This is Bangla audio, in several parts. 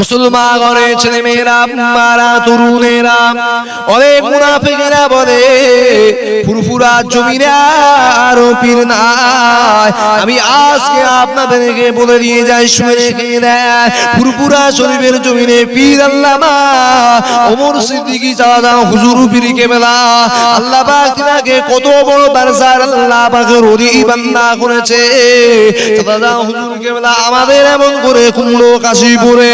মুসলমান ঘরে ছেলে মেয়েরা মারা তরুণেরা, অনেক মুনাফিকেরা বলে, ফুরফুরা জমিনে আরও নাই। আমি আজকে আপনাদেরকে বলে দিয়ে যাই, শুনে রেখে দেয় ফুরফুরা শরীফের জমিনে পীর আল্লামা ওমর সিদ্দিকী চাচা, হুজুর পীর কেবলা। আল্লাহ পাক কত বড় বারসার আল্লাহ পাকের অধি বান্দা করেছে। চাচা, হুজুর কেবলা, আমাদের এমন করে কুমড়ো, কাশিপুরে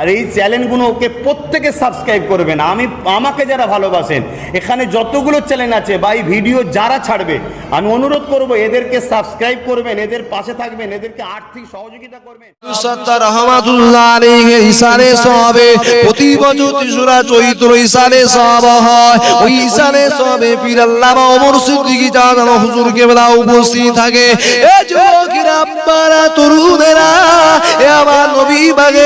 আর এই চ্যানেলগুলোকে প্রত্যেকে সাবস্ক্রাইব করবেন আমি আমাকে যারা ভালোবাসেন এখানে যতগুলো চ্যানেল আছে বা এই ভিডিও যারা ছাড়বে আমি অনুরোধ করব এদেরকে সাবস্ক্রাইব করবেন এদের পাশে থাকবেন এদেরকে আর্থিক সহযোগিতা করবেন। সত্তার রহমাতুল্লাহ আলাইহি ইসারে সবে প্রতি বছর তিসরা চৈত্র ইসারে সব হয়। ওই ইসারে সবে পীর আল্লামা ওমর সিদ্দিকী জানানো হুজুর কেবলা উপস্থিত থাকে। এ যুবকেরা আব্বারা তরুণেরা এ আমার নবী বাগে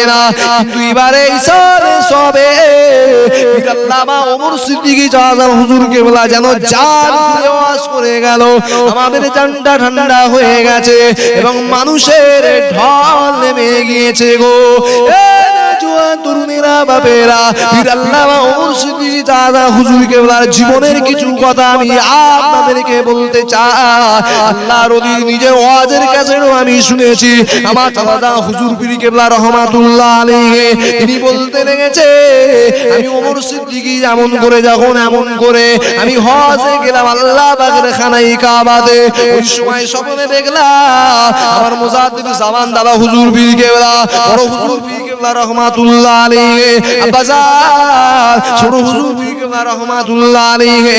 না। কিন্তু এবারে ইসারে সবে বিরাল্লামা ওমর সিদ্দিকী চাচা হুজুর কেবলা যেন জান আওয়াজ করে গেল। আমাদের জানটা ঠান্ডা হয়ে গেছে এবং মানুষের ঢল নেমে গিয়েছে গো। এ জীবনের কিছু কথা আমি আপনাদেরকে বলতে চাই। নিজের ওয়াজের কাছেও আমি শুনেছি। আমার চাচা হুজুর পীর কেবলা রহমাতুল্লাহ আলাইহি, তিনি বলতে লেগেছে যেমন করে, যখন এমন করে, আমি হজে গেলাম আল্লাহ পাকের খানাই কাবাতে। ওই সময় স্বপ্নে দেখলাম আমার মুজাদ্দিদ জামান দাদা হুজুর পীর কেবলা, বড় হুজুর পীর কেবলা রহমাতুল্লাহ আলাইহি। আব্বাজান ছোট হুজুর। রহমাতুল্লাহ আলাইহি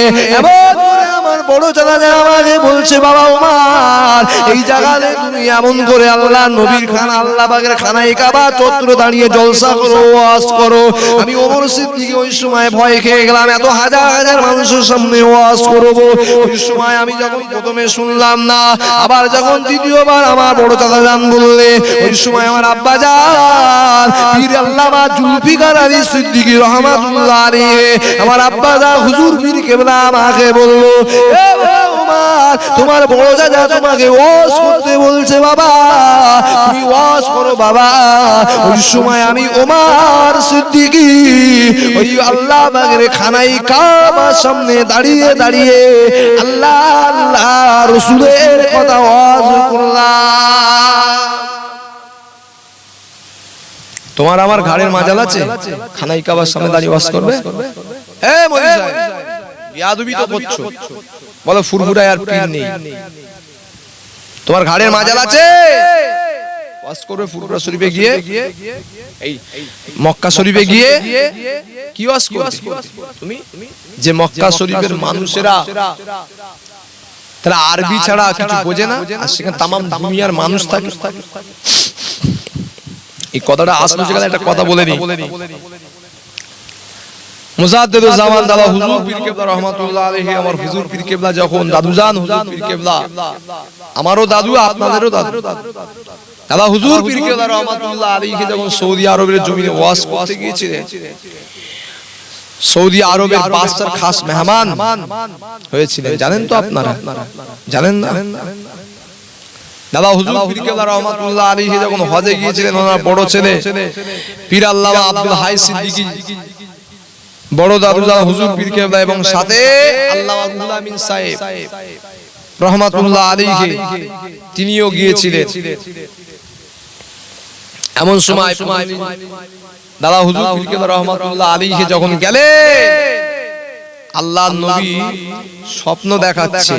আমার বড় চাচা আমাকে বলছে, বাবা ওমার এই জায়গাতে তুমি এমন করে আল্লাহ নবীর খানা, আল্লাহ পাকের খানাই কাবা চত্র দাঁড়িয়ে জলসা করো, ওয়াজ করো। আমি ওমর সিদ্দিকী ওই সময় ভয় খেয়ে গেলাম, এত হাজার হাজার মানুষের সামনে ওয়াজ করব। ওই সময় আমি যখন প্রথমে শুনলাম না, আবার যখন দ্বিতীয়বার আমার বড় চাচা যান বললে, ওই সময় আমার আব্বা যান, পীর আল্লামা জুলফিকার আলী সিদ্দিকী রহমাতুল্লাহ আমার আব্বা যা হুজুর পীর কেবলা আমাকে বলল তোমার বড় চাচা তোমাকে ওয়াজ করতে বলছে বাবা। তুমি ওয়াজ করো বাবা। ওই সময় আমি ওমার সিদ্দিকী ওই আল্লাহ বাগের খানাই কাবার সামনে দাঁড়িয়ে দাঁড়িয়ে আল্লাহ আল্লাহ রসুলের কথা ওয়াজ করলাম। তোমার আমার ঘাড়ের মাজাল আছে? খানাই কাবার সামনে দাঁড়িয়ে ওয়াজ করবে? এ মনি বিয়াদবি তো করছ বলো ফুরফুরায় আর পীর নেই তোমার ঘাড়ের মাজাল আছে ওয়াজ করবে ফুরফুরা শরীফে গিয়ে এই মক্কা শরীফে গিয়ে কি ওয়াজ করবে তুমি যে মক্কা শরীফের মানুষেরা তারা আরবি ছাড়া কিছু বোঝে না? আর সেখানে তামাম দুনিয়ার মানুষ থাকে। এই কথাটা আসলো যেখানে একটা কথা বলে নি মুজাদ্দিদ জামান দাদা হুজুর পীর কেবলা রহমাতুল্লাহ আলাইহি আমার হুজুর পীর কেবলা যখন দাদুজান হুজুর পীর কেবলা আমারও দাদু আপনাদেরও দাদু। দাদা হুজুর পীর কেবলা রহমাতুল্লাহ আলাইহি যখন সৌদি আরবের জমিনে ওয়াজ করতে গিয়েছিলেন সৌদি আরবের বাদশার খাস মেহমান হয়েছিলেন। জানেন তো আপনারা? জানেন না? দাদা হুজুর পীর কেবলা রহমাতুল্লাহ আলাইহি যখন হজে গিয়েছিলেন ওনার বড় ছেলে পীর আল্লামা আব্দুল হাই সিদ্দিকী। বড় দাদুজা হুজুর পীর কেবলা এবং সাথে আল্লামা রুহুল আমিন সাহেব। রহমাতুল্লাহ আলাইহি তিনিও গিয়েছিলেন। এমন সময় দাদা হুজুর পীর কেবলা রহমাতুল্লাহ আলাইহি যখন গেলে আল্লাহ নবী স্বপ্ন দেখাচ্ছে।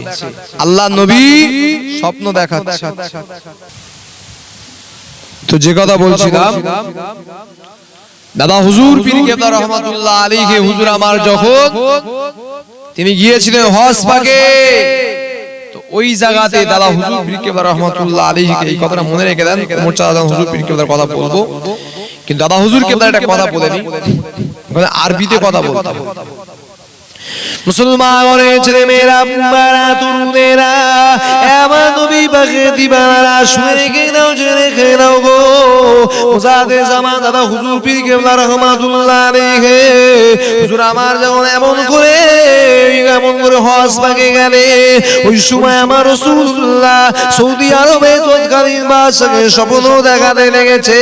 আল্লাহ নবী স্বপ্ন দেখাচ্ছে। তো যে কথা বলছিলাম দাদা হুজুর পীর কেবলা রহমাতুল্লাহ আলীকে হুজুর আমার যখন তিনি গিয়েছিলেন হজ পাকে তো ওই জায়গাতে দাদা হুজুর পীর কেবলা রহমাতুল্লাহ আলীকে এই কথাটা মনে রেখে দেন মোর্চা দাদা হুজুর পীর কেবলার কথা বলব। কিন্তু দাদা হুজুর কেবলার একটা কথা বলেনি বলে আরবিতে কথা বলতে ছেলে মেয়েরা তরুণেরা এমন পাকে দিবারা শুনে রেখে নাও রেখে নাও গো। জামান দাদা হুজুর পীর রহমাতুল্লাহ আলাইহি। হুজুর আমার এমন করে এমন করে পাকে গেলে, ওই সময় আমার রাসূলুল্লাহ সৌদি আরবে তৎকালীন বাদশাকে স্বপ্ন দেখাতে লেগেছে।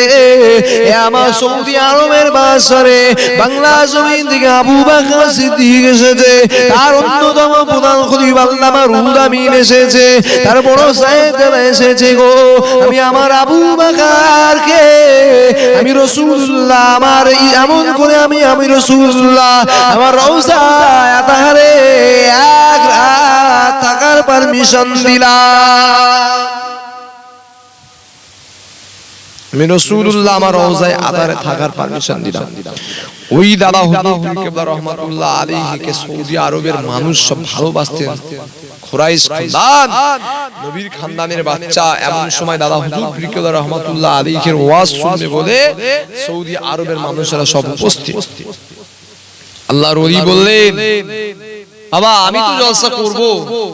এ আমার সৌদি আরবের বাদশারে বাংলা জমিন থেকে আবু বাকর সিদ্দিক এসেছে। তার অন্যতম প্রধান খলিফ আল্লামা রুহুল আমিন এসেছে। তার বড় সাহেব এসেছে গো, আমি আমার আবু বাকারকে, আমি রসুল্লাহ আমার এমন করে আমি আমি রসুল্লাহ আমার রওজা তাহারে এক রাত থাকার পারমিশন দিলাম। আমি রসুল্লাহ আমার রওজায় আদারে থাকার পারমিশন দিলাম। ওই দাদা হুজুর কেবলা রহমাতুল্লাহ আলাইহিকে সৌদি আরবের মানুষ সব ভালোবাসতেন। খুরাইশ খানদান। নবীর খানদানের বাচ্চা এমন সময় দাদা হুজুর কেবলা রহমাতুল্লাহ আলাইহির ওয়াজ শুনবে বলে সৌদি আরবের মানুষেরা সব উপস্থিত। আল্লাহর ওলি বললেন বাবা, আমি তো জলসা করব।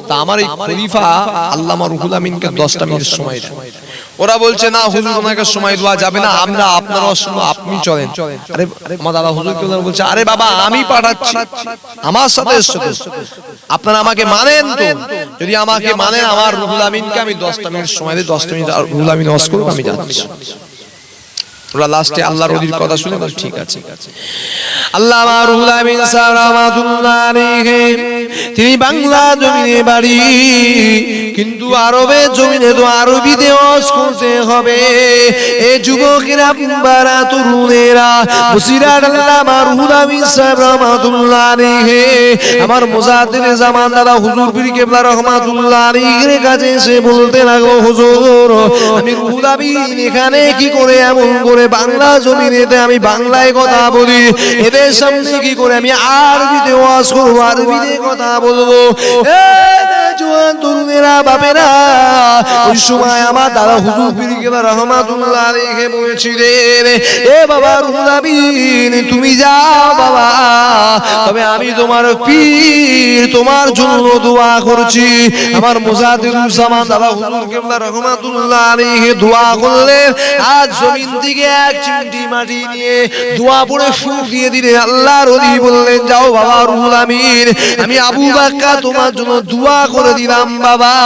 তা আমার এই খলিফা আল্লামা রুহুল আমিনকে 10টা মিনিট সময় দেন। ওরা বলছে, না, হুজুর, ওনাকে সময় দেওয়া যাবে না, আমরা আপনারাও শুনো আপনি চলেন। আরে, আমার দাদা হুজুর কে বলছে আরে বাবা, আমি পাঠাচ্ছি, আমার সাথে এসছো। আপনারা আমাকে মানেন তো। যদি আমাকে মানেন, আমার রুহুল আমিনকে আমি 10টা মিনিট সময় দিই 10টা মিনিট আর রুহুল আমিন ওয়াজ করুক, আমি যাচ্ছি। ওরা লাস্টে আল্লাহর ওলির কথা শুনে বলে ঠিক আছে। আল্লাহ রুহুল আমিন সাহেব তিনি বাংলা জমিনে বাড়ি কিন্তু আরবে জমিনে তো আরবিতে ওয়াজ করতে হবে। এ যুবকেরা বারা তরুণেরা সাহেব রহমাতুল্লাহ আমার জামান দাদা হুজুর পীর কেবলা রহমাতুল্লাহ কাছে বলতে লাগল, হুজুর, আমি এখানে কি করে এমন করে বাংলা জমিনেতে আমি বাংলায় কথা বলি? এদের সামনে কি করে আমি আরবিতে ওয়াজ করব, আরবিতে কথা বলব? জোয়ান তরুণেরা বাপেরা ওই সময় আমার দাদা হুজুর রহমাতুল্লাহ এ বাবা রুহুল তুমি যাও বাবা। তবে আমি তোমার পীর, তোমার জন্য দোয়া করছি। আমার জামান দাদা রহমাতুল্লাহ দোয়া করলেন আজ জমিন থেকে এক চিমটি মাটি নিয়ে দোয়া পড়ে ফুক দিয়ে দিলে আল্লাহর ওলি বললেন যাও বাবা রুহুল আমিন। আমি আবু বাক্কা তোমার জন্য দোয়া করে দিলাম বাবা।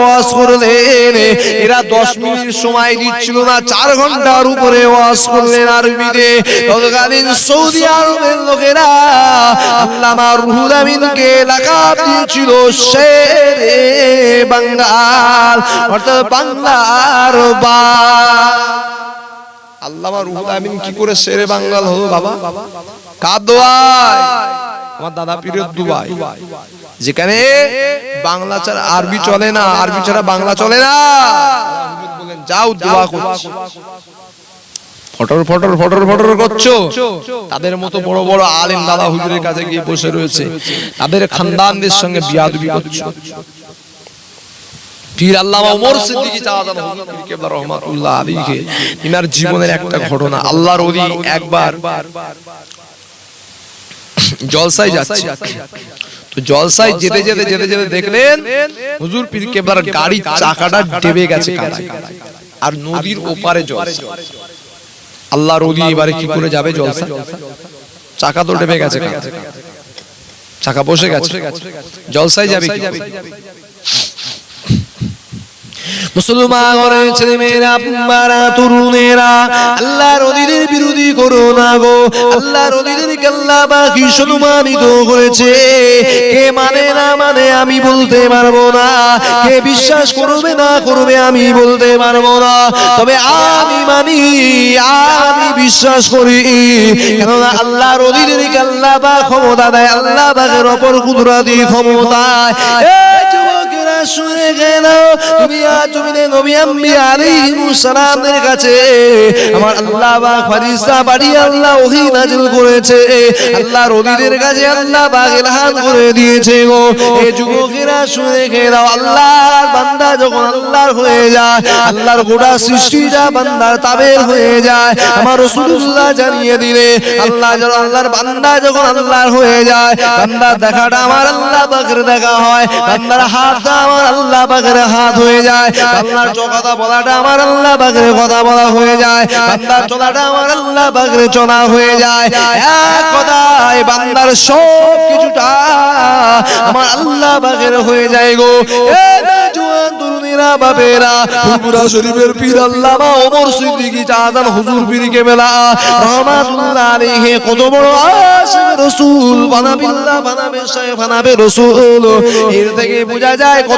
ওয়াজ করলেন। এরা দশ মিনিট সময় দিচ্ছিল না, চার ঘণ্টার উপরে ওয়াজ করলেন আরবিতে। তৎকালীন সৌদি আরবের লোকেরা আল্লামা রুহুল আমিনকে লাকাব দিয়েছিল শেরে বাঙ্গাল, অর্থাৎ বাংলার বা। আল্লামা রুহুল আমিন কি করে শেরে বাঙ্গাল হলো বাবা? কার দোয়ায় আমার দাদা পীরের দুবাই। যেখানে বাংলা ছাড়া আরবি চলে না আরবি ছাড়া বাংলা চলে না। যাও দোয়া করছি। ফটর ফটর ফটর ফটর করছ। তাদের মতো বড় বড় আলেম দাদা হুজুরের কাছে গিয়ে বসে রয়েছে। তাদের খানদানদের সঙ্গে বিয়াদবি করছ। পীর আল্লামা ওমর সিদ্দিকী হুজুর কেবলা রহমাতুল্লাহ আলাইহি ইনার জীবনের একটা ঘটনা। আল্লাহর ওলি একবার। জলসায় যাচ্ছে। তো জলসায় যেতে যেতে যেতে যেতে দেখলেন হুজুর পীর কেবলার গাড়ির চাকাটা ডেবে গেছে কাছে আর নদীর ওপারে জল। আল্লাহর ওলি এবারে কি করে যাবে জলসা চাকা তো ডেবে গেছে। চাকা বসে গেছে। জলসায় যাবে? মুসলমান ঘরের ছেলে মেয়েরা আপনারা তরুণেরা, আল্লাহর অধীনের বিরোধী করো না গো। আল্লাহর অধীনের আল্লাহ বাকি সম্মানিত করেছে। কে মানে না মানে আমি বলতে পারব না। কে বিশ্বাস করবে না করবে আমি বলতে পারব না। তবে আমি মানি, আমি বিশ্বাস করি। কেননা আল্লাহর অধীনের আল্লাহ বা ক্ষমতা দেয়, আল্লাহ বাগের অপর কুদরাতি ক্ষমতা এই যুবকেরা শুনে গেল, তুমি আজ নবী আম্বি আলাইহিস কাছে। আমার আল্লাহ বা ফারিস্তা বাড়ি আল্লাহ ওহী নাজিল করেছে। আল্লাহর ওলিদের কাছে আল্লাহ পাক ইলহাম করে দিয়েছে গো। এই যুবকেরা শুনে গেল, আল্লাহর বান্দা যখন আল্লাহর হয়ে যায়, আল্লাহর গোটা সৃষ্টিটা বান্দার তাবের হয়ে যায়। আমার রাসূলুল্লাহ জানিয়ে দিলে, আল্লাহ যখন আল্লাহর বান্দা যখন আল্লাহর হয়ে যায়, বান্দার দেখাটা আমার আল্লাহ পাকের দেখা হয়। বান্দার হাতটা আমার আল্লাহ পাকের হাত হয়ে যায়। বান্দার কথা বলাটা আমার আল্লাহ পাকের কথা বলা হয়ে যায়। বান্দার চলাটা আমার আল্লাহ পাকের চলা হয়ে যায়। এক কথায় বান্দার সব কিছুটা আমার আল্লাহ পাকের হয়ে যায় গো। বোঝা যায় কত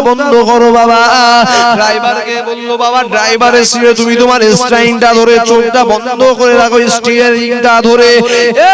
বন্ধ করো বাবা। ড্রাইভারকে বলল বাবা ড্রাইভারের সিটে তুমি তোমার স্টাইনটা ধরে চোখটা বন্ধ করে রাখো স্টিয়ারিংটা ধরে। এ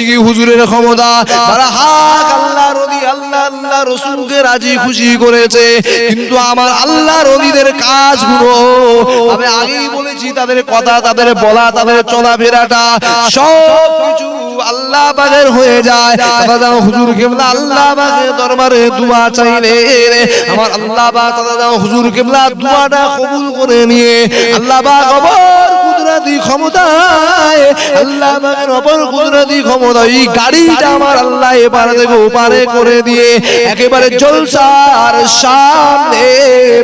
হুজুরের ক্ষমতা। তারা হাক আল্লাহ রদি আল্লাহ আল্লাহ রসুলকে রাজি খুশি করেছে। কিন্তু আমার আল্লাহ রদিদের কাজগুলো আমি আগেই বলেছি তাদের কথা তাদের বলা তাদের চলাফেরাটা সব কিছু আল্লাহ পাকের হয়ে যায়। হুজুর কেবলা আল্লাহ দরবারে দোয়া চাইলে আমার আল্লাহ যেন হুজুর কেবলা দোয়াটা কবুল করে নিয়ে আল্লাহ কুদরতি ক্ষমতায়, আল্লাহ পাকের অপর কুদরতি ক্ষমতা এই গাড়িটা আমার আল্লাহ এপার থেকে ওপারে করে দিয়ে একেবারে জলসার সামনে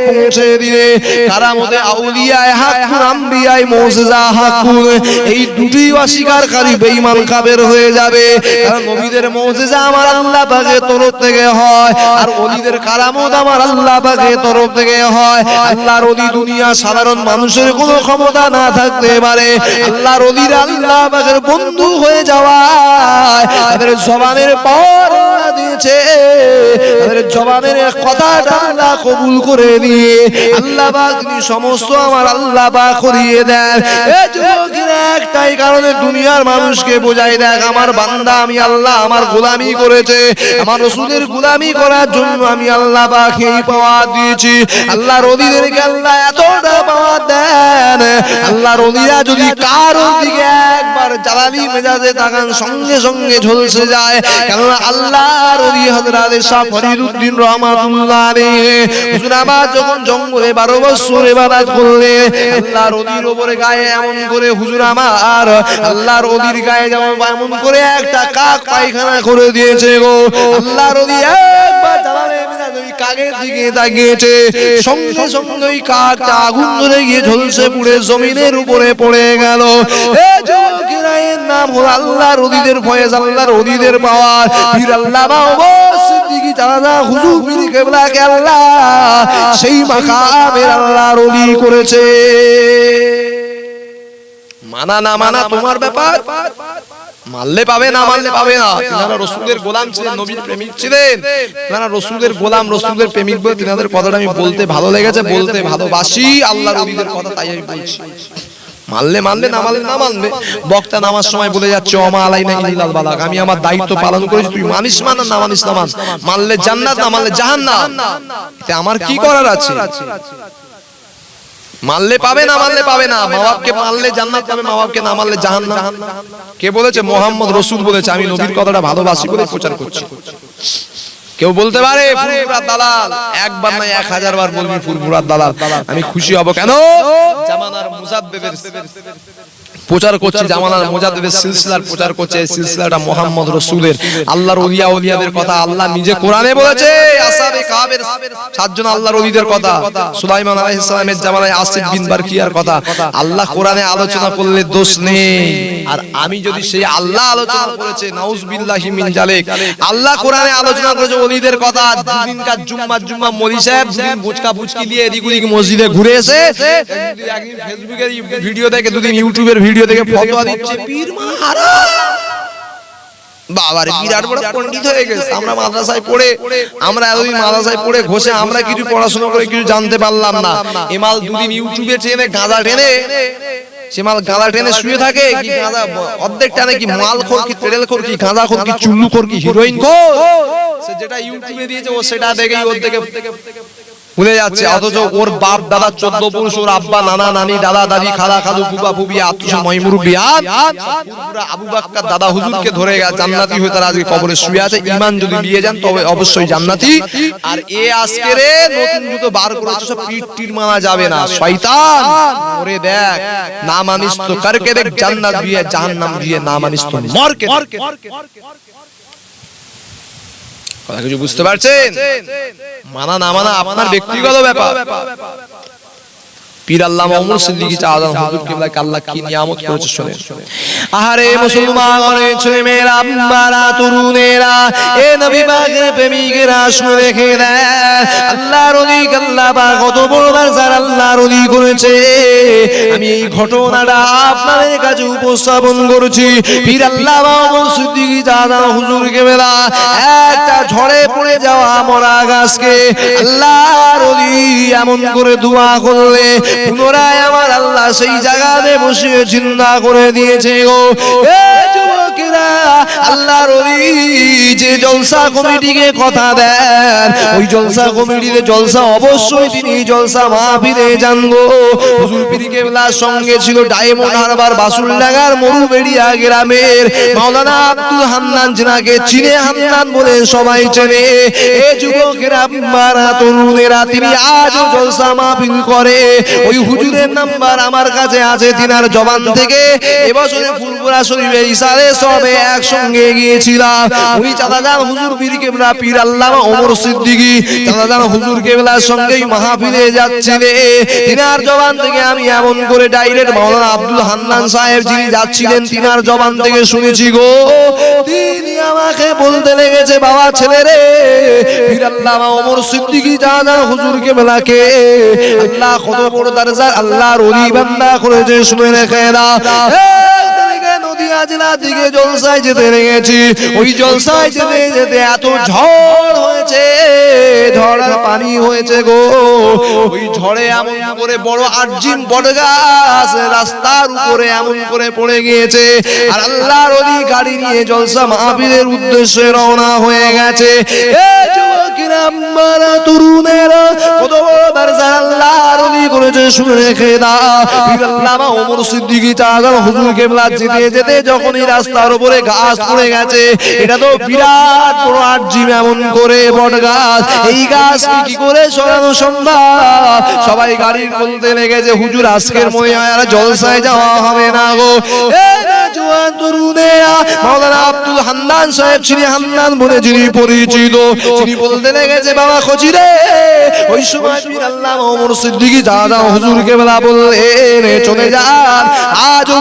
পৌঁছে দিয়ে কারামতে আউলিয়ায় হাকুর আম্বিয়ায়, মোজেজা হাকুর এই দুটি অস্বীকারী বেঈমান কাবের হয়ে যাবে। কারণ নবীদের মোজেজা আমার আল্লাহ পাকের তরফ থেকে হয়, আর ওলিদের কারামত আমার আল্লাহ পাকের তরফ থেকে হয়। আল্লাহর ওলি দুনিয়া সাধারণ মানুষের কোনো ক্ষমতা না থাকতে পারে আল্লাহর ওলিরা আল্লাহ বন্ধু হয়ে যাওয়া জবানের পর দিয়েছে তাদের জবানের কথাটা আল্লাহ কবুল করে নিয়ে আল্লাহ তিনি সমস্ত আমার আল্লাহ পাক করিয়ে দেন। একটাই কারণে দুনিয়ার মানুষকে বোঝাই দেখ, আমার বান্দা আমি আল্লাহ, আমার গোলামি করেছে। আমার রসুলের গোলামি করার জন্য আমি আল্লাহ পাক এই পাওয়া দিয়েছি। আল্লাহ রদিদেরকে আল্লাহ এতটা পাওয়া দেন। আল্লাহ রদিরা যদি কারোর দিকে একবার জ্বালানি মেজাজে তাকান, সঙ্গে সঙ্গে ঝলসে যায়। কেননা আল্লাহ রদি হযরত শাহ ফরিদউদ্দিন রহমাতুল্লাহ আলাইহি। হুজুর আমার যখন জঙ্গলে 12 বছর ইবাদত করলে আল্লাহ রদির উপরে গায়ে এমন করে, হুজুর, আমার আল্লাহ রদির গায়ে যেমন এমন করে একটা কাক পায়খানা করে দিয়েছে গো। কাকের সঙ্গে সঙ্গে ওই কাকটা আগুন ধরে গিয়ে ঝলসে পুড়ে জমিনের উপরে পড়ে গেল। এ মানা না মানা তোমার ব্যাপার? মানলে পাবে না, মানলে পাবে না। তিনারা রসুলের গোলাম ছিলেন, নবীর প্রেমিক ছিলেন। তিনারা রসুলের গোলাম, রসুলের প্রেমিক বলে তিনাদের কথাটা আমি বলতে ভালো লেগেছে, বলতে ভালোবাসি আল্লাহ নবীদের কথা তাই আমি বলছি। মানলে মানলে, না মানলে না মানবে বক্তা নামার সময় বলে যাচ্ছে, অমা আলাইনা ইল্লাল বালাগ। আমি আমার দায়িত্ব পালন করেছি, তুই মানিস মান না মানিস না মান। মানলে জান্নাত, না মানলে জাহান্নাম। তে আমার কি করার আছে? মানলে পাবে না, মানলে পাবে না। মা বাপকে মানলে জান্নাত পাবে মা বাপকে না মানলে জাহান্নাম। কে বলেছে? মোহাম্মদ রসুল বলেছে, আমি নবীর কথাটা ভালোবাসি বলে প্রচার করছি। কেউ বলতে পারে ফুরফুরার দালাল। একবার না এক হাজার বার বলবি ফুরফুরার দালাল। আমি খুশি হব কেন? জামানার মুজাদ্দেদের প্রচার করছে জামানার মুজাদ্দেদের সিলসিলার প্রচার করছে এই সিলসিলাটা মোহাম্মদ রসুলের। আল্লাহর ওলিয়া ওলিয়াদের কথা আল্লাহ নিজে কোরআনে বলেছে আসাবে কাবের সাতজন আল্লাহর ওলিদের কথা সুলাইমান আলাইহিস সালামের জামানায় আসিফ বিন বারকিয়ার কথা। আল্লাহ কোরআনে আলোচনা করলে দোষ নেই। আর আমি যদি সেই আল্লাহ আলোচনা করেছে নাউজুবিল্লাহি মিন জালিক। আল্লাহ কোরআনে আলোচনা করেছে ওলিদের কথা দুদিনকার জুম্মা জুম্মা মলি সাহেব দুদিন বুচকা বুচকি দিয়ে এদিক ওদিক মসজিদে ঘুরে এসে একদিন ফেসবুকের ভিডিও দেখে দুদিন ইউটিউবের ভিডিও দেখে ফতোয়া দিচ্ছে পীর মাহারা বাবার বিরাট বড় পণ্ডিত হয়ে গেছে। আমরা মাদ্রাসায় পড়ে আমরা এতদিন মাদ্রাসায় পড়ে ঘষে আমরা কিছু পড়াশোনা করে কিছু জানতে পারলাম না। এমাল দুদিন ইউটিউবে টেনে গাঁজা টেনে সে মাল গাঁদা টেনে শুয়ে থাকে কি গাঁদা অর্ধেক টানে কি মাল খোর কি তেরেল খোর কি গাঁদা খোর কি চুল্লু খোর কি হিরোইন খোর সে যেটা ইউটিউবে দিয়েছে ও সেটা দেখেই ওর থেকে ভুলে যাচ্ছে অথচ ওর বাপ দাদা চোদ্দ পুরুষ ওর আব্বা নানা নানি দাদা দাদি খালা খালু ফুবা ফুবি আত্মীয় মহিমুরুবিয়ান আবু বাক্কার দাদা হুজুরকে ধরে জান্নাতি হয়ে তারা আজকে কবরে শুয়ে আছে ইমান যদি দিয়ে যান তবে অবশ্যই জান্নাতি। আর এ আজকে রে নতুন জুতো বার করেছে সব পিট টির মানা যাবে না। শয়তান! ওরে দেখ না মানিস তো করকে দেখ জান্নাত দিয়ে জাহান্নাম দিয়ে না মানিস তো মরকে কথা কিছু বুঝতে পারছেন? মানা না মানা আপনার ব্যক্তিগত ব্যাপার। পীর আল্লাহ মোহাম্মদ সিদ্দিকী চাঁদান হুজুর কিবলা আল্লাহ কি নিয়ামত করেছে শুনেন। আহারে মুসলমান অনেক ছেলে মেয়েরা আম্মারা তরুণেরা এ নবী পাকের প্রেমিকেরা শুনে রেখে দেয় আল্লাহর অলিক আল্লাহ পাক কত বড় বাজার আল্লাহর অলি করেছে। আমি এই ঘটনাটা আপনাদের কাছে উপস্থাপন করছি। পীর আল্লাহ মোহাম্মদ সিদ্দিকী চাঁদান হুজুর কিবলা একটা ঝড়ে পড়ে যাওয়া মরা গাছকে আল্লাহর অলি এমন করে দোয়া করলে পুনরায় আমার আল্লাহ সেই জায়গাতে বসিয়ে চিন্তা করে দিয়েছে গো। আল্লাহর ওই যে জলসা কমিটিকে কথা দেন, ওই জলসা কমিটিতে জলসা অবশ্যই তিনি জলসা মাহফিলে জানব হুজুর পীর কেবলার সঙ্গে ছিল ডায়মন্ড হারবার বাসুল্লাগার মরুবেড়িয়া গ্রামের। মাওলানা আব্দুল হান্নান জিনাকে চিনে হান্নান বলে সবাই চেনে। এ যুবকেরা মারা তরুণেরা তিনি আজও জলসা মাহফিল করে। ওই হুজুরের নাম্বার আমার কাছে আছে তিনার জবান থেকে। এবছরে ফুলপুরা শরীফে ইসারে সবে একসঙ্গে গিয়েছিলাম। উনি চাঁদাজান হুজুর পীর কেবলা পীর আল্লামা ওমর সিদ্দিকী চাঁদাজান হুজুর কেবলার সঙ্গেই মাহফিলে যাচ্ছিলে। তিনার জবান থেকে আমি এমন করে ডাইরেক্ট মাওলানা আব্দুল হান্নান সাহেব যিনি যাচ্ছিলেন, তিনার জবান থেকে শুনেছি গো। তিনি আমাকে বলতে লেগেছে, বাবা ছেলে রে, পীর আল্লামা ওমর সিদ্দিকী চাঁদাজান হুজুর কেবলাকে আল্লাহ কত বড় দরজা আল্লাহর ওলি বান্দা করেছে, শুনে রেখে দাও। দিকে জলসায় যেতে লেগেছি। ওই জলসায় যেতে যেতে এত ঝড় হয়েছে, ঝড়ের পানি হয়েছে গো। ওই ঝড়ে এমন করে বড় গাছ রাস্তার উপরে এমন করে পড়ে গিয়েছে। আর আল্লাহর গাড়ি নিয়ে জলসা মাহফিলের উদ্দেশ্যে রওনা হয়ে গেছে। করেছে, শুনে ওমর হুজুর যেতে যেতে যখনই রাস্তার উপরে ঘাস পড়ে গেছে এটা তো বিরাট বড় আর্জিম এমন করে বট গাছ। এই গাছ কি করে সরানো সম্ভব? সবাই গাড়ি বলতে লেগেছে হুজুর আজকের মনে হয় আর জলসায় যাওয়া হবে না গো। জোয়ান তরুণেরা মাওলানা আব্দুল হান্নান সাহেব যিনি হান্নান বলে যিনি পরিচিত তিনি বলতে লেগেছে বাবা খোঁজি ওই সময় পীর আল্লামা ওমর সিদ্দিকী দাদা হুজুর কেবলা বললেন চলে যান। আজও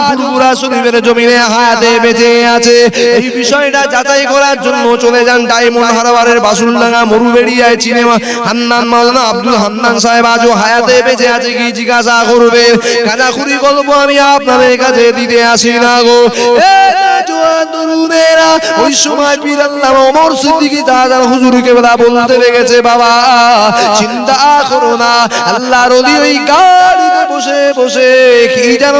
ফুরফুরা শরীফের জমিনে হায়াতে বেঁচে আছে। এই বিষয়টা যাচাই করার জন্য চলে যান ডায়মন্ড হারবারের বাসুলডাঙ্গা মরুবেড়িয়ায় চিনেমা। হান্নান মাওলানা আব্দুল হান্নান সাহেব আজও হায়াতে বেঁচে আছে, কি জিজ্ঞাসা করবে? গাঁজাখুরি গল্প আমি আপনাদের কাছে দিতে আসি না গো। ওই সময় পীর আল্লাহ ওমর দাদার হুজুরকে বেলা বলতে লেগেছে, বাবা, চিন্তা করো না, আল্লাহর ওই গাড়িতে বসে বসে, কি যেন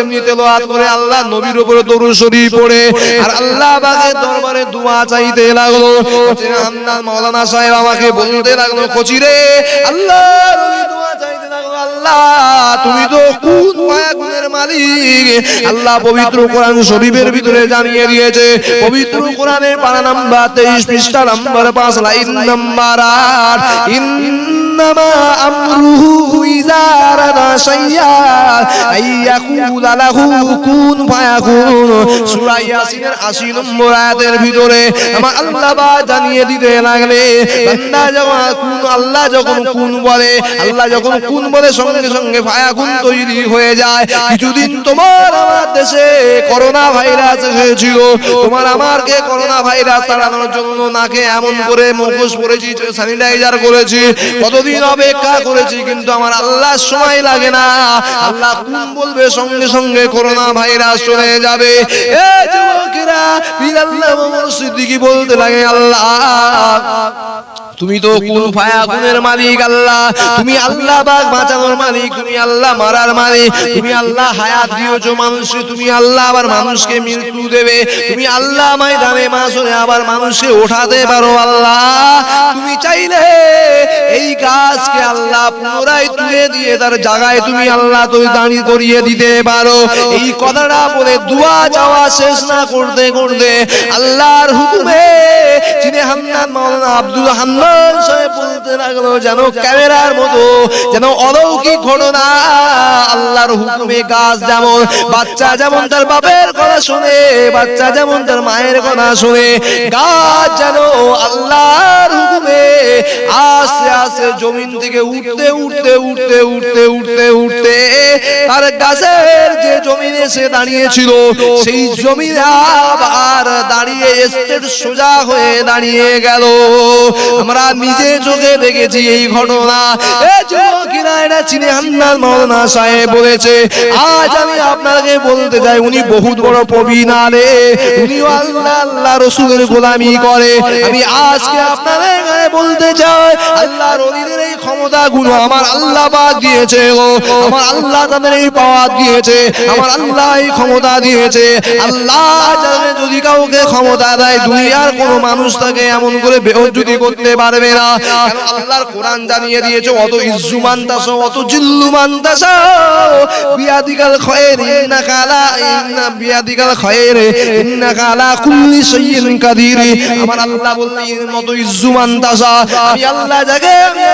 এমনি তেলাওয়াত করে আল্লাহ নবীর উপরে দরুদ শরীফ পড়ে, আর আল্লাহ দরবারে দোয়া চাইতে লাগল। হামদান মাওলানা সাহেব আমাকে বলতে লাগল, কচিরে, আল্লাহ আল্লাহ পবিত্র কোরআন জানিয়ে দিয়েছে তেইশ পাঁচ ইন্নামা আমরুহু ইযা আরাদা শাইয়া আইয়াকুলা লাহু কুন ফায়াকুন সূরা ইয়াসিনের 80 নম্বর আয়াতের ভিতরে আমার আল্লাহ বা জানিয়ে দিতে লাগলে বান্দা যখন কুন আল্লাহ যখন কুন বলে আল্লাহ যখন কুন বলে সঙ্গে সঙ্গে ফায়াকুন তৈরি হয়ে যায় কিছুদিন তোমার আমার দেশে করোনা ভাইরাস এসেছিল তোমার আমারকে করোনা ভাইরাস তাড়ানোর জন্য নাকে এমন করে মুখোশ পরেছি স্যানিটাইজার করেছি। কতদিন অপেক্ষা করেছি, কিন্তু আমার আল্লাহ সময় লাগে না। আল্লাহ কোন বলবে, সঙ্গে সঙ্গে করোনা ভাইরাস চলে যাবে। আল্লাহ বলতে লাগে, আল্লাহ, তুমি তো কোন মালিক, আল্লাহ, তুমি আল্লাহ বাঁচানোর মালিক, তুমি আল্লাহ মারার মালিক, তুমি আল্লাহ হায়াত তুমি আল্লাহ আবার মানুষকে মৃত্যু দেবে, তুমি আল্লাহ ময়দানে মাসনে আবার মানুষকে ওঠাতে পারো, আল্লাহ, তুমি চাইলে এই গাছকে আল্লাহ পুনরায় তুলে দিয়ে তার জায়গায় তুমি আল্লাহ তুই দাঁড়িয়ে করিয়ে দিতে পারো। এই কথাটা বলে দুয়া যাওয়া শেষ না করতে করতে আল্লাহর হুকুমে যিনি হান্নান মাওলানা আব্দুল হান্নান সাহেব বলতে লাগল, যেন ক্যামেরার মতো, যেন অলৌকিক ঘটনা, আল্লাহর হুকুমে গাছ যেমন, বাচ্চা যেমন তার বাপের কথা শুনে, বাচ্চা যেমন তার মায়ের কথা শুনে, গাছ যেন আল্লাহর হুকুমে আস্তে আস্তে জমিন থেকে উঠতে উঠতে উঠতে উঠতে উঠতে উঠতে তার গাছের যে জমিনে এসে দাঁড়িয়েছিল, সেই জমিন আবার দাঁড়িয়ে স্টেট সোজা হয়ে দাঁড়িয়ে গেল। আমরা নিজে চোখে দেখেছি এই ঘটনা। এটা আমি আল্লাহ আল্লাহ আজকে আপনাদের বলতে চাই, আল্লাহর অলিদের এই ক্ষমতা গুণ আমার আল্লাহ বাদ দিয়েছে গো। আমার আল্লাহ তাদের এই পাওয়া দিয়েছে। আমার আল্লাহ এই ক্ষমতা দিয়েছে। আল্লাহ যদি কাউকে ক্ষমতা দেয়, দুনিয়ার কোনো মানুষ তাকে এমন করে বেহজ্জুতি করতে পারবে না। আল্লাহর কোরআন জানিয়ে দিয়েছে, অত ইজ্জু মানতাস অত জিল্লু মানতাস বিয়াদিকাল খয়ের ইন্নাকা আলা ইন্না বিয়াদিকাল খয়ের ইন্নাকা আলা কুল্লি শাইইন কাদির। আমার আল্লাহ বললেন মতো ইজ্জু মানতাস আমি আল্লাহ আল্লাহ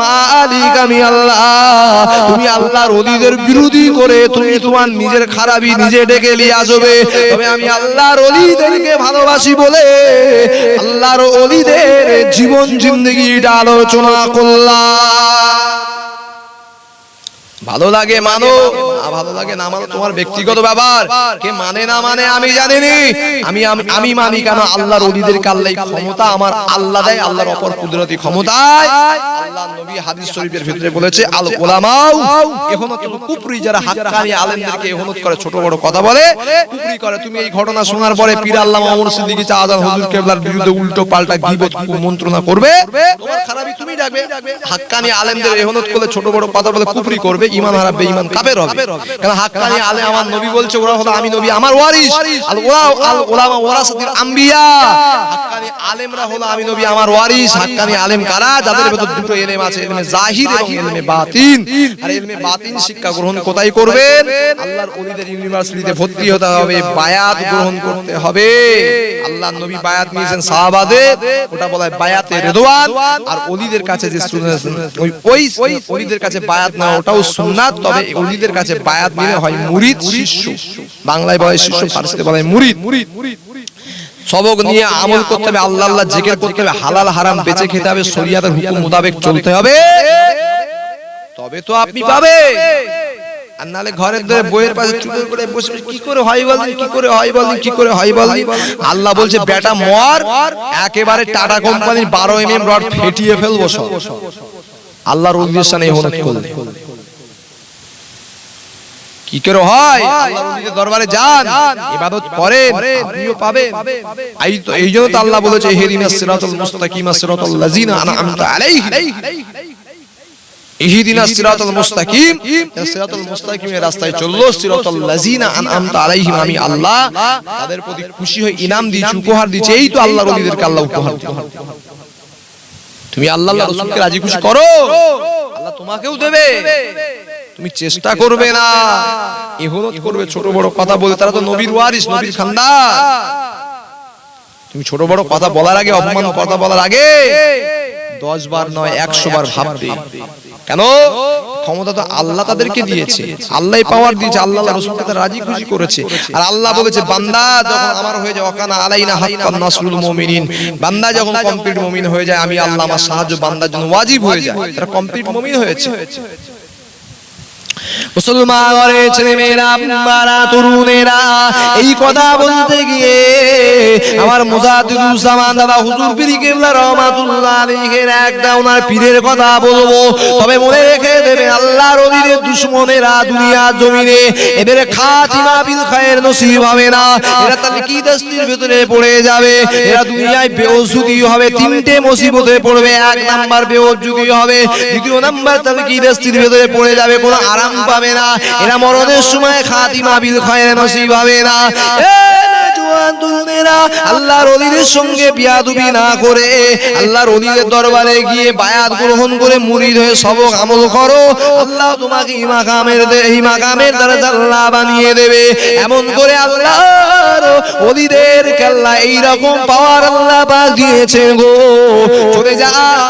মালিক আমি আল্লাহ। তুমি আল্লাহর অলিদের বিরোধী করে তুমি তোমার নিজের খারাপই নিজে ডেকে নিয়ে আসবে। তবে আমি আল্লাহর অলিদেরকে ভালোবাসি বলে আল্লাহর অলিদের জীবন জিন্দগিটা আলোচনা করলাম। ভালো লাগে মানো? ভালো লাগে না মানো তোমার ব্যক্তিগত ব্যাপার। কে মানে না মানে আমি জানিনি। আমি আমি- মানি কেন আল্লাহর ওলিদের কাল্লাই ক্ষমতা আমার আল্লাহ দেয়, আল্লাহর অপর কুদরতি ক্ষমতায়। আল্লাহ নবী হাদিস শরীফের ভিতরে বলেছে, আল ওলামাউ এখন কুপরি যারা হাক্কানি আলেমদেরকে এহনত করে, ছোট বড় কথা বলে কুপরি করে। তুমি এই ঘটনা শোনার পরে পীর আল্লাহ মামুন সিদ্দিকী চাঁদান হুজুর কেবলার বিরুদ্ধে উল্টো পাল্টা গীবত মন্ত্রণা করবে। তোমার খারাপই তুমি ডাকবে হাক্কানি আলেমদের এহনত করলে, ছোট বড় কথা বলে কুপরি করবে ইমান হারাবে ইমান কাফের হবে। কারণ হাক্কানি আলেম আমার নবী বলছে ওরা হলো আমি নবী আমার ওয়ারিস আল ওরা আল ওলামা ওয়ারাসাতিল আম্বিয়া। হাক্কানি আলেমরা হলো আমি নবী আমার ওয়ারিস হাক্কানি আলেম কারা? যাদের ভেতর দুটো এলেম আছে এলমে জাহির এবং এলমে বাতিন। আর এলমে বাতিন শিক্ষা গ্রহণ কোথায় করবেন? আল্লাহর ওলিদের ইউনিভার্সিটিতে ভর্তি হতে হবে বায়াত গ্রহণ করতে হবে। আল্লাহর নবী বায়াত নিয়েছেন সাহাবাদের ওটা বলা হয় বায়াতে রেদওয়ান। আর ওলিদের কাছে যে ওই ওই ওই ওলিদের কাছে বায়াত না ওটাও সুন্নাত তবে ওলিদের কাছে বায়াত নিলে হয় মুরিদ শিষ্য। বাংলায় বলে শিষ্য ফারসিতে বলে মুরিদ। সবক নিয়ে আমল করতে হবে আল্লাহ আল্লাহ জিকির করতে হবে হালাল হারাম বেঁচে খেতে হবে শরিয়াতের হুকুম মোতাবেক চলতে হবে। তবে তো আপনি পাবে আর নালে ঘরের ধরে বইয়ের পাশে চুপ করে বসে কি করে হয় বলেন কি করে হয় বলেন কি করে হয় বলেন আল্লাহ বলছে বেটা মর একেবারে টাটা কোম্পানির বারো এম এম রড ফেটিয়ে ফেলব সব। আল্লাহর উদ্দেশ্য নেই হনুত করলে। কি করে হয়? আল্লাহর দরবারে যান ইবাদত করেন আপনিও পাবেন। এই জন্য তো আল্লাহ বলেছে ইহদিনাস সিরাতাল মুস্তাকিম সিরাতাল লাযিনা আনআমতা আলাইহিম। ইহদিনাস সিরাতাল মুস্তাকিম সিরাতাল মুস্তাকিমের রাস্তায় চলল সিরাতাল লাযিনা আনআমতা আলাইহিম। আমি আল্লাহ তাদের প্রতি খুশি হয়ে ইনাম দিয়েছি উপহার দিয়েছি এই তো আল্লাহর ওলিদেরকে আল্লাহ উপহার তুমি আল্লাহ আল্লাহ রাসূলকে রাজি খুশি করো। আল্লাহ তোমাকেও দেবে। তুমি চেষ্টা করবে না। ইহনত করবে ছোট বড় কথা বলে তারা তো নবীর ওয়ারিস নবীর খানদান তুমি ছোট বড় কথা বলার আগে অপমান কথা বলার আগে দশ বার নয় একশো বার ভাববে। কেন? ক্ষমতা তো আল্লাহ তাদেরকে দিয়েছে। আল্লাহ পাওয়ার দিয়েছে আল্লাহ রসুলকে তারা রাজি খুশি করেছে। আর আল্লাহ বলেছে বান্দা যখন আমার হয়ে যায় অকানা আলাইনা হাক্কান নাসরুল মুমিনিন। বান্দা যখন কমপ্লিট মুমিন হয়ে যায় আমি আল্লাহ আমার সাহায্য বান্দার জন্য ওয়াজিব হয়ে যায়। তারা কমপ্লিট মুমিন হয়েছে। মুসলমান ছেলেমেয়েরা মারা তরুণেরা এই কথা বলতে গিয়ে আমার মুজাদ্দিদুজ্জামান দাদা, হুজুর পীর কেবলা রহমাতুল্লাহ আলাইহির একটা ওনার পীরের কথা বলব। তবে মনে রেখে দেবে আল্লাহর অধীনের দুশমনেরা দুনিয়া জমিনে এদের খাতিমা বিল খায়ের নসিব হবে না। এরা তাহলে কি দস্তির ভিতরে পড়ে যাবে। এরা দুনিয়ায় বেওসুদি হবে, তিনটে মুসিবতে পড়বে, এক নাম্বার বেওসুদি হবে, দ্বিতীয় নাম্বার তাহলে কি দস্তির ভিতরে পড়ে যাবে, কোনো আরাম পাবে না। এরা মরণের সময় খাতিমা বিল খায়ের নসিব হবে না। সবক আমল করো। আল্লাহ তোমাকে এই মাকামের দে- এই মাকামের দ্বারা বানিয়ে দেবে। এমন করে আল্লাহর অলিদের কেল্লা এইরকম পাওয়ার আল্লাহ পাক দিয়েছে গো। চলে যা।